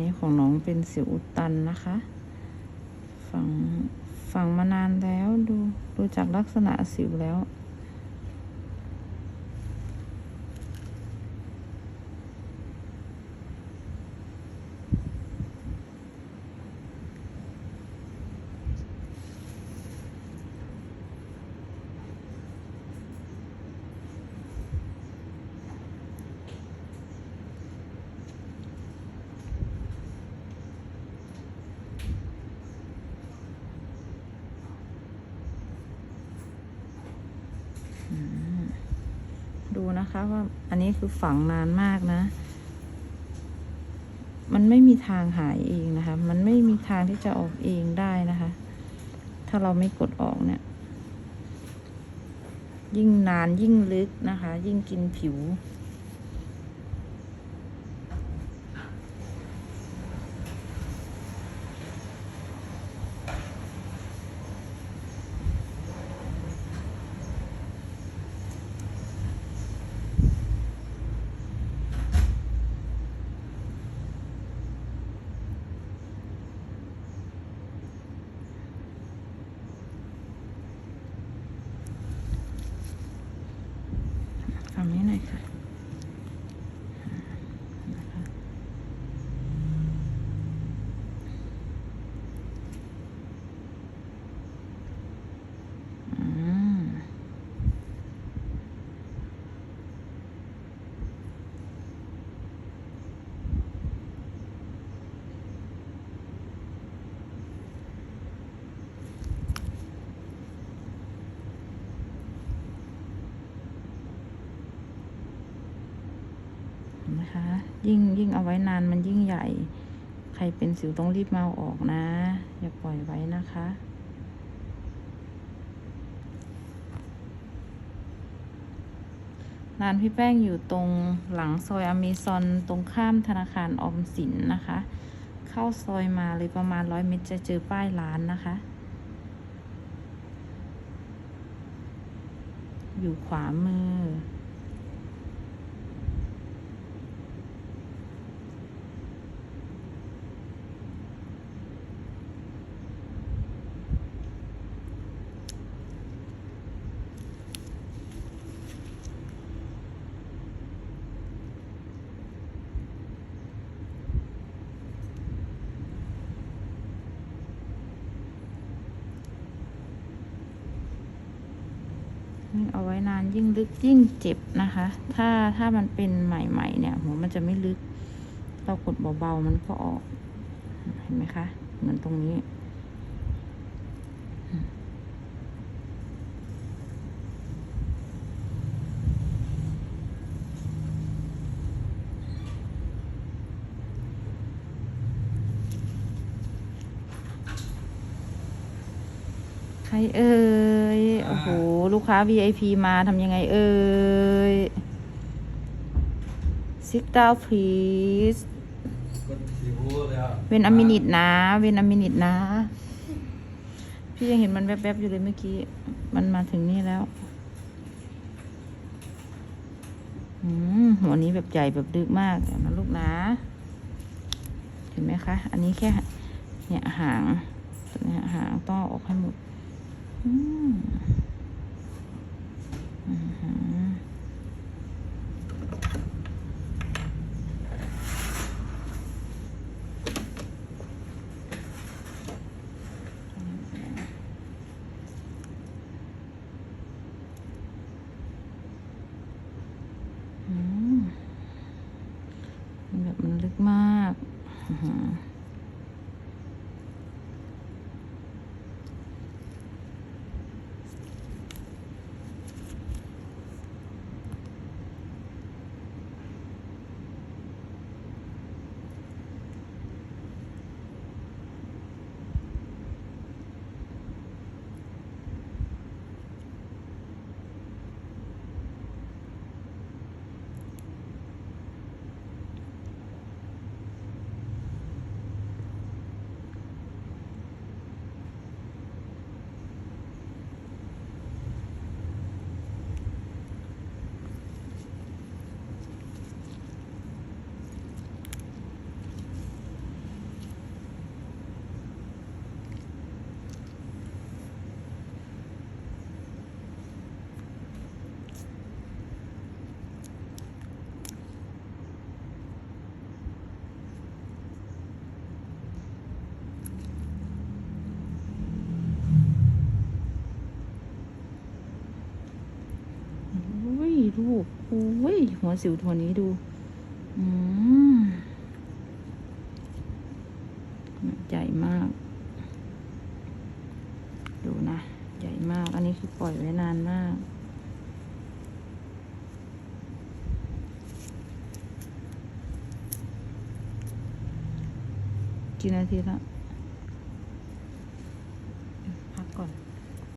นี้ของน้องเป็นสิวอุดตันนะคะ ฝังฝังมานานแล้วดูดูจากลักษณะสิวแล้ว ดู นะคะว่าอันนี้คือฝังนานมากนะ มันไม่มีทางหายเองนะคะ มันไม่มีทางที่จะออกเองได้นะคะ ถ้าเราไม่กดออกเนี่ย ยิ่งนานยิ่งลึกนะคะ ยิ่งกินผิว นไหมคะ ยิ่งยิ่งเอาไว้นานมันยิ่งใหญ่ ใครเป็นสิวต้องรีบมาอาออกนะ อย่าปล่อยไว้นะคะร้านพี่แป้งอยู่ตรงหลังซอยอเมซอนตรงข้ามธนาคารออมสินนะคะ เข้าซอยมาเลยประมาณร้อยเมตรจะเจอป้ายร้านนะคะ อยู่ขวามือ ยิ่งเอาไว้นานยิ่งลึกยิ่งเจ็บนะคะ ถ้าถ้ามันเป็นใหม่ๆเนี่ยหัวมันจะไม่ลึก เรากดเบาๆมันก็ออก เห็นไหมคะ เหมือนตรงนี้ ใครเอ่ย โอ้โห ลูกค้า VIP มาทำยังไงเอ่ย sit down please กดสิวเลยอะเวนอมินิตนะเวนอมินิตนะ พี่ยังเห็นมันแวบๆอยู่เลยเมื่อกี้ มันมาถึงนี่แล้วอืมหัวนี้แบบใหญ่แบบดึกมากเดี๋ยวนะลูกนะ เห็นไหมคะ อันนี้แค่ เนี่ยหางเนี่ยหางต้องเอาออกให้หมด อื อ้ยหัวสิวตัวนี้ดู อืมใหญ่มาก ดูนะ ใหญ่มาก อันนี้คือปล่อยไว้นานมากกี่นาทีและ